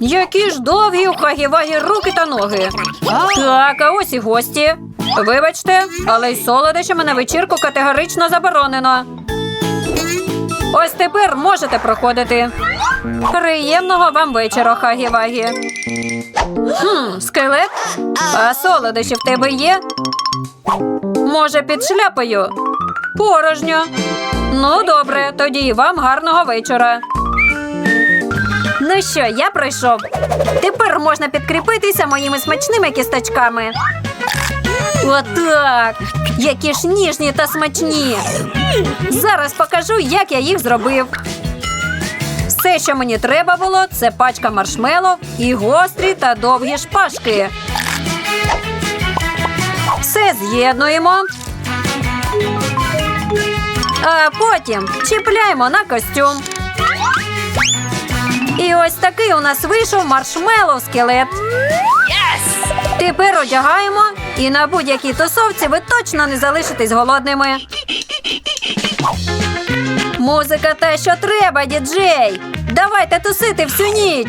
Які ж довгі у хагі-вагі руки та ноги. Так, а ось і гості. Вибачте, але й солодощами на вечірку категорично заборонено. Ось тепер можете проходити. Приємного вам вечора, хагі-вагі. Хм, скелет? А солодощі в тебе є? Може, під шляпою? Порожньо. Ну, добре, тоді і вам гарного вечора. Ну що, я пройшов. Тепер можна підкріпитися моїми смачними кісточками. Отак! Які ж ніжні та смачні. Зараз покажу, як я їх зробив. Все, що мені треба було, це пачка маршмелов і гострі та довгі шпажки. Все з'єднуємо. А потім чіпляємо на костюм. І ось такий у нас вийшов маршмело скелет. Тепер одягаємо, і на будь-якій тусовці ви точно не залишитесь голодними. Музика те, що треба, діджей. Давайте тусити всю ніч.